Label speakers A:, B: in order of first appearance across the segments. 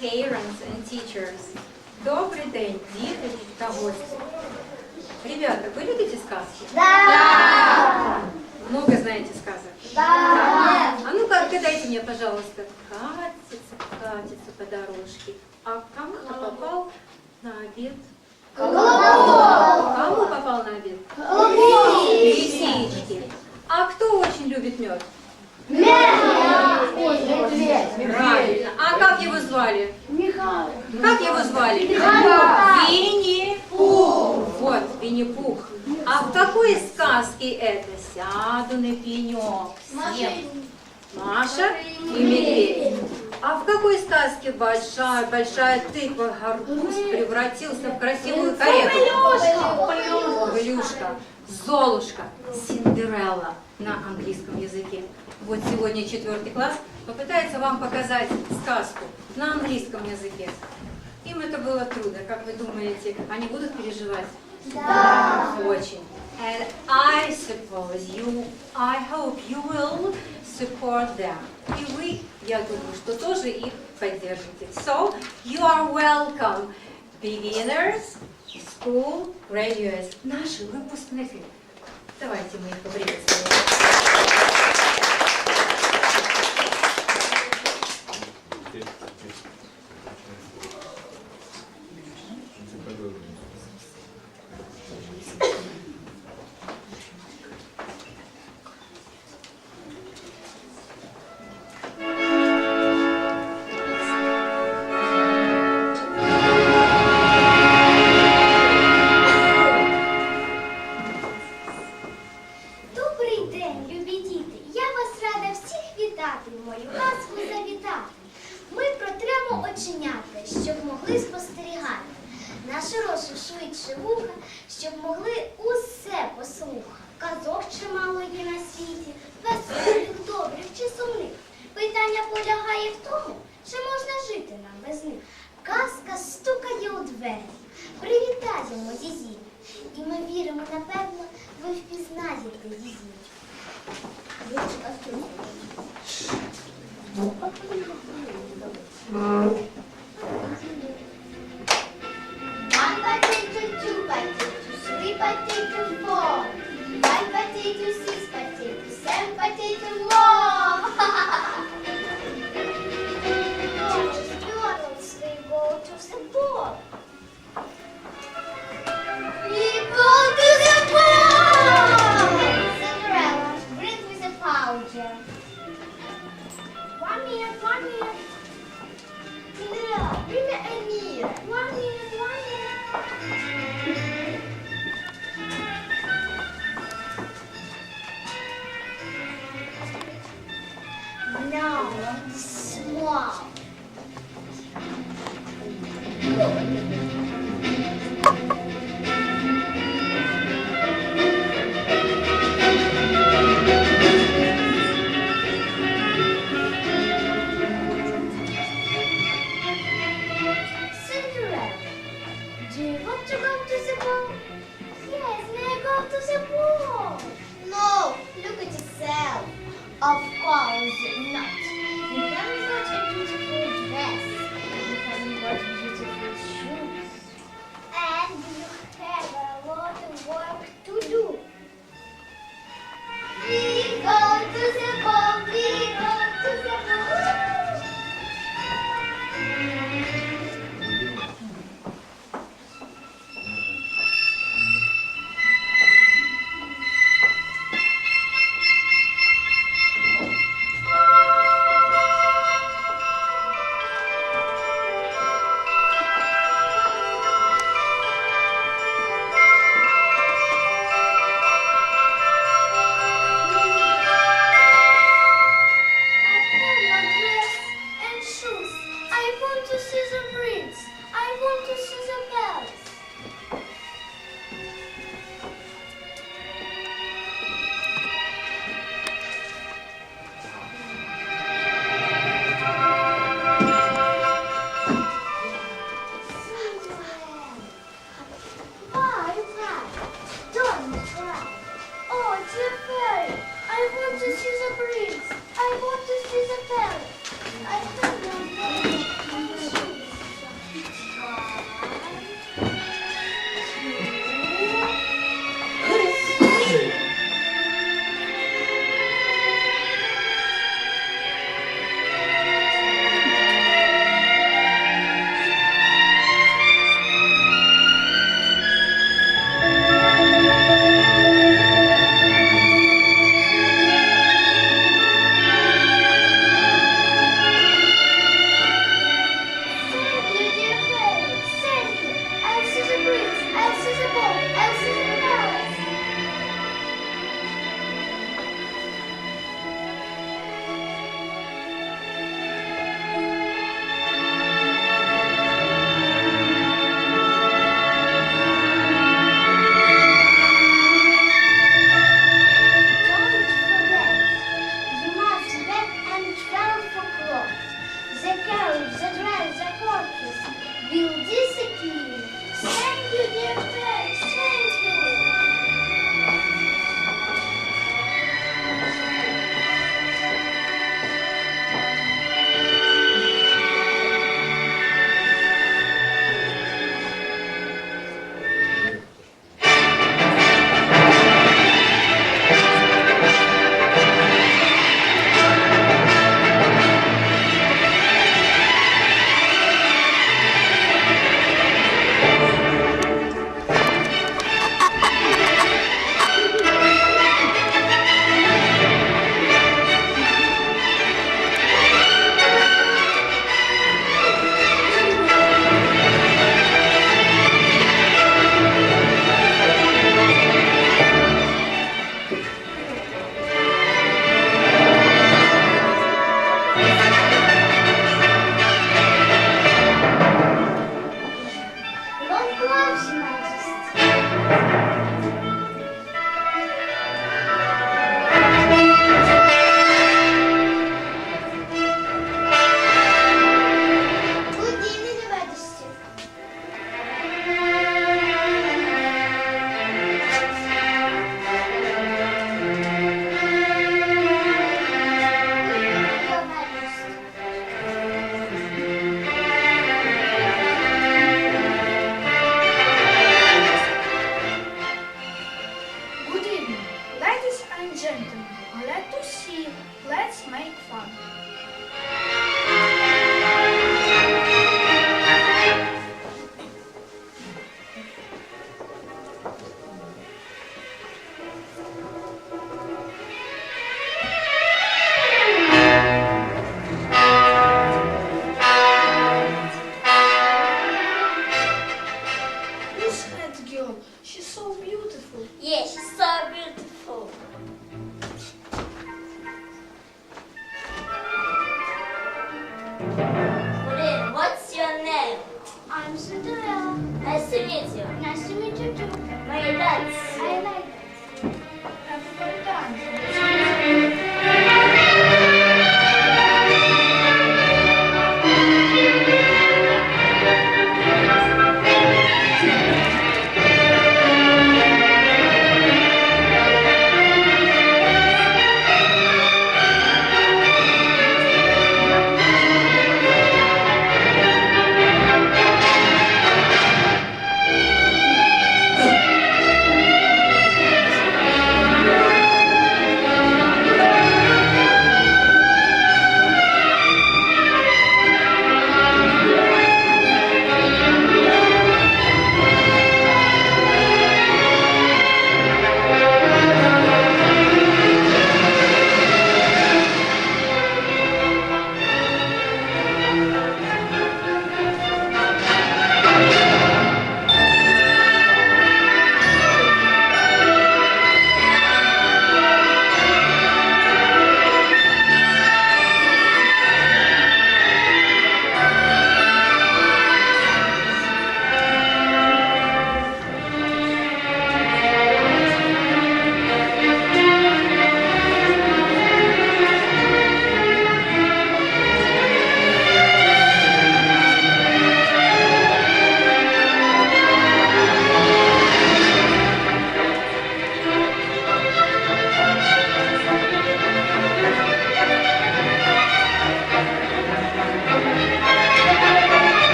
A: parents and teachers. Добрий день, діти та гості. Ребята, вы любите сказки?
B: Да!
A: Много знаете сказок?
B: Да!
A: А ну-ка, отгадайте мне, пожалуйста. Катится, катится по дорожке. А кому-то попал на обед.
B: Колобок!
A: Кому попал на обед?
B: Колобок!
A: Лисички. А кто очень любит мед? Правильно. А как его звали?
B: Михаил!
A: Как его звали? Винни-Пух. Вот, Винни-Пух. А в какой сказке это? Сяду на пенек. съем. Маша и медведь. А в какой сказке большая, большая тыква горбуз превратился в красивую карету? Плюшка, Золушка, Синдерелла на английском языке. Вот сегодня четвертый класс попытается вам показать сказку на английском языке. Им это было трудно, как вы думаете, они будут переживать?
B: Да!
A: Очень. And I suppose you, I hope you will support them. И вы, я думаю, что тоже их поддержите. So, you are welcome, beginners, school, graduates, наши выпускники. Давайте мы их поприветствуем. 话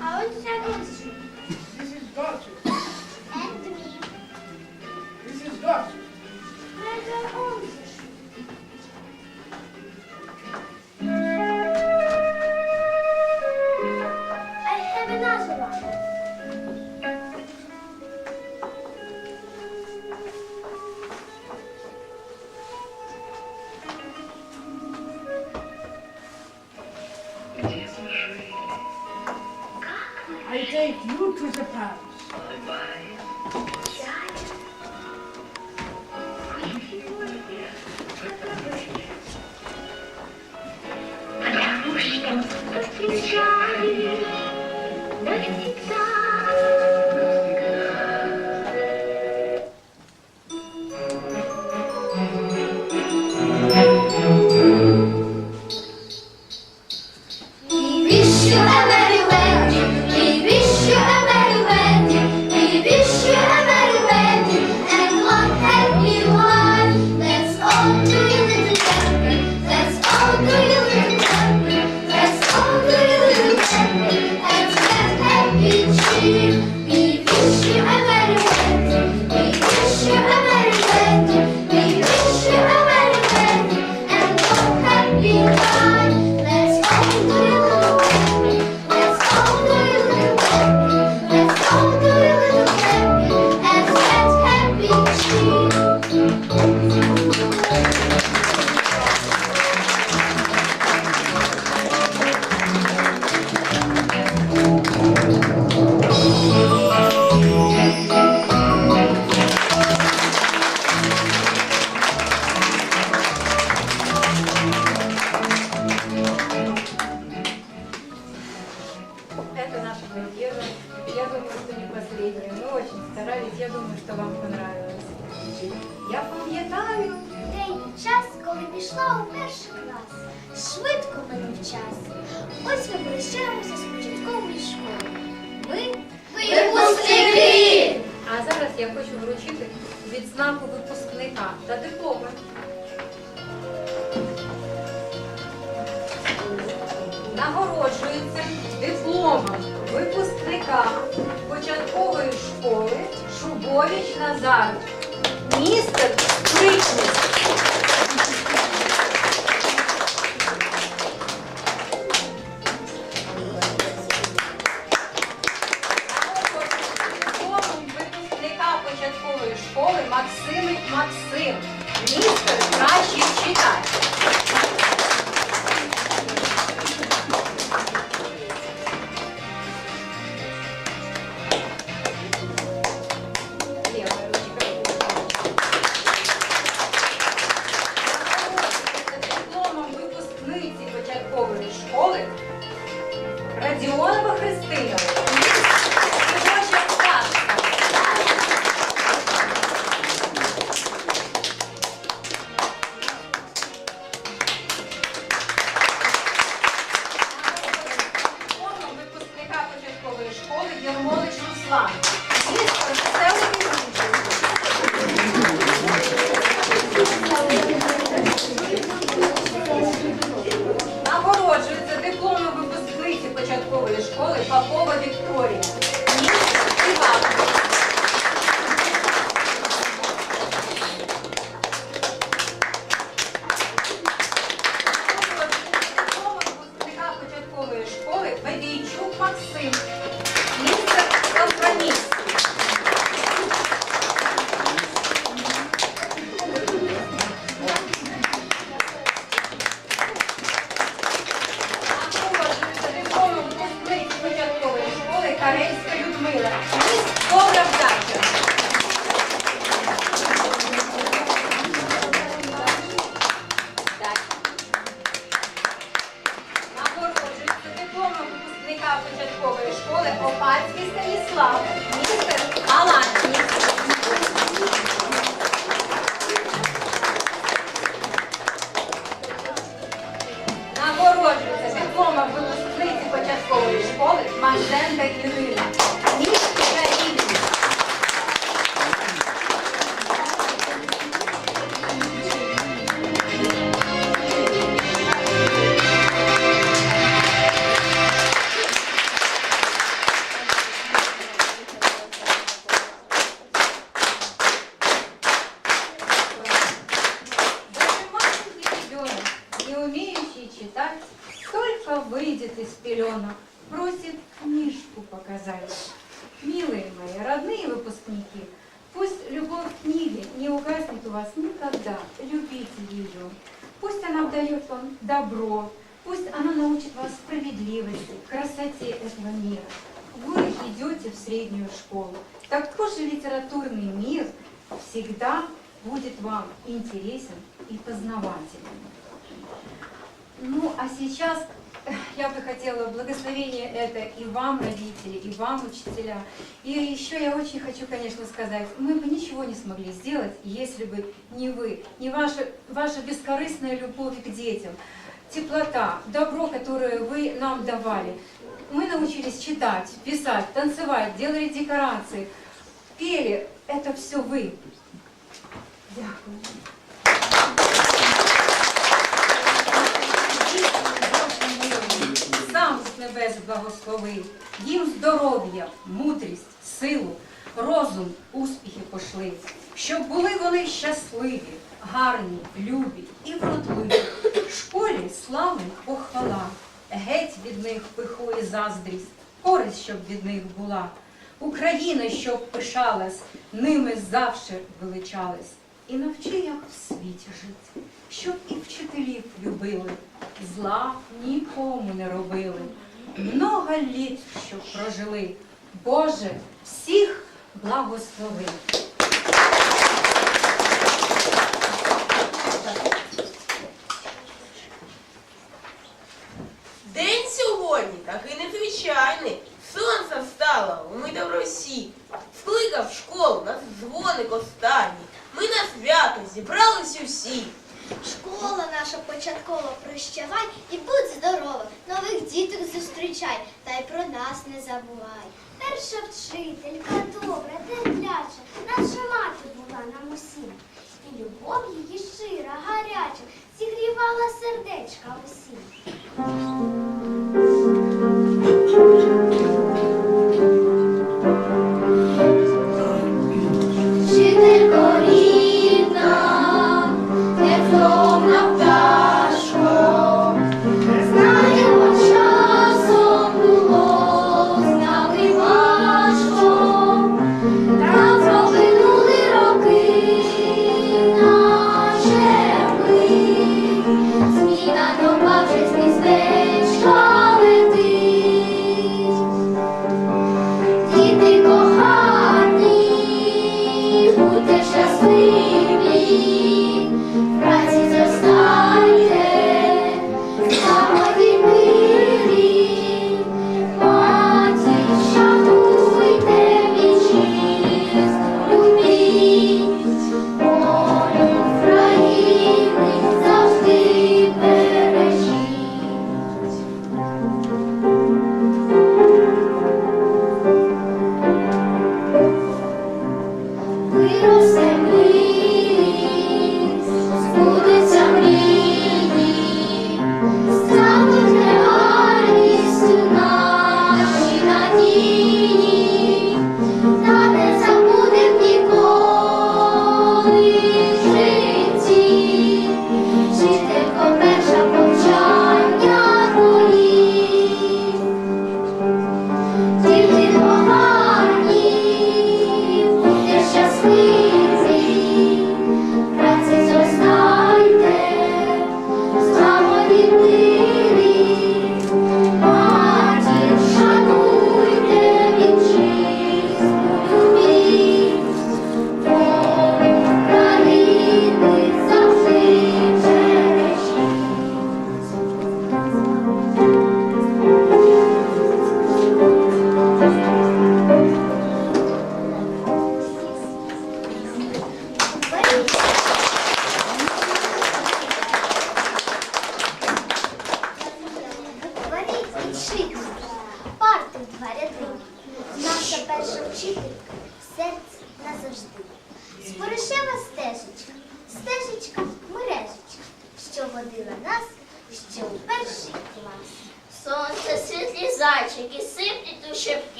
B: А ось ця ручка. Good job. нагороджується дипломом випускника початкової школи Шубович Назар. Містер Причність. Выйдет из пеленок, просит книжку показать. Милые мои, родные выпускники, пусть любовь к книге не угаснет у вас никогда. Любите ее. Пусть она дает вам добро, пусть она научит вас справедливости, красоте этого мира. Вы идете в среднюю школу. Такой же литературный мир всегда будет вам интересен и познавателен. Ну, а сейчас я бы хотела благословение это и вам, родители, и вам, учителя. И еще я очень хочу, конечно, сказать, мы бы ничего не смогли сделать, если бы не вы, не ваша, ваша бескорыстная любовь к детям, теплота, добро, которое вы нам давали. Мы научились читать, писать, танцевать, делали декорации, пели. Это все вы. Дякую. Небес благослови, їм здоров'я, мудрість, силу, розум, успіхи пошли, щоб були вони щасливі, гарні, любі і вродливі. Школі слави похвала, геть від них пиху заздрість, користь, щоб від них була. Україна, щоб пишалась, ними завше величалась. І навчи, як в світі жити, щоб і вчителів любили, зла нікому не робили. Много літ, що прожили. Боже, всіх благослови.
C: şey delik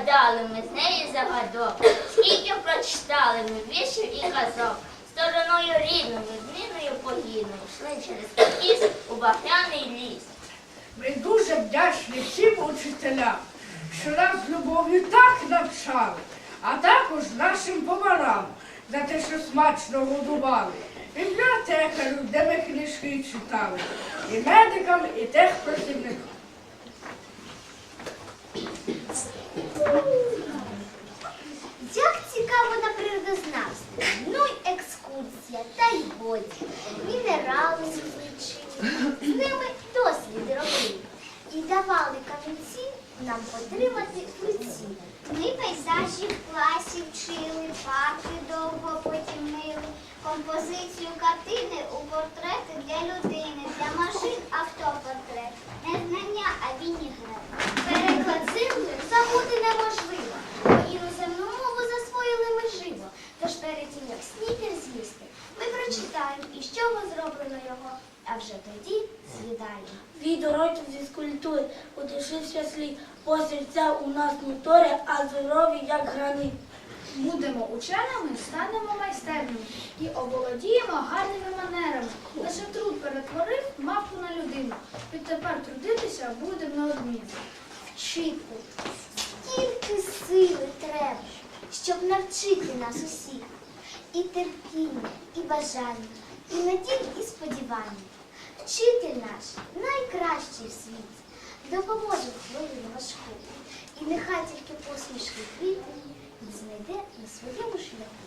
C: Розгадали ми з неї загадок, скільки прочитали ми віршів і казок. Стороною рідною, дниною погідною, йшли через ліс у багряний ліс.
D: Ми дуже вдячні всім учителям, що нас з любов'ю так навчали, а також нашим поварам за те, що смачно годували, бібліотекарю, де ми книжки читали, і медикам, і техпрацівникам.
A: Як цікаво на природознавстві. Ну й екскурсія, та й годі. Мінерали звичайні, з ними досліди робили. І давали камінці нам потримати в руці.
E: Ми пейзажі в класі вчили, парки довго потім мили, композицію картини у портрети для людини,
A: забути неможливо. Бо іноземну мову засвоїли ми живо. Тож перед тим, як снікер з'їсти, ми прочитаємо, із чого зроблено його, а вже тоді з'їдаємо.
F: Від уроків зі скульптури у душі свяслі, бо серця у нас не торі, а здорові, як гранит.
G: Будемо ученими, станемо майстерними і оволодіємо гарними манерами. Лише труд перетворив мавку на людину. Відтепер трудитися будемо неодмінно.
A: Вчити. Скільки сили треба, щоб навчити нас усіх. І терпіння, і бажання, і надій, і сподівання. Вчитель наш найкращий в світі, допоможе хвилину важку. І нехай тільки посмішки квіти він знайде на своєму шляху.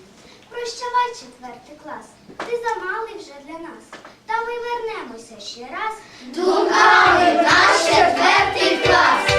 A: Прощавай, четвертий клас, ти замалий вже для нас. Та ми вернемося ще раз.
E: Думками наш четвертий клас.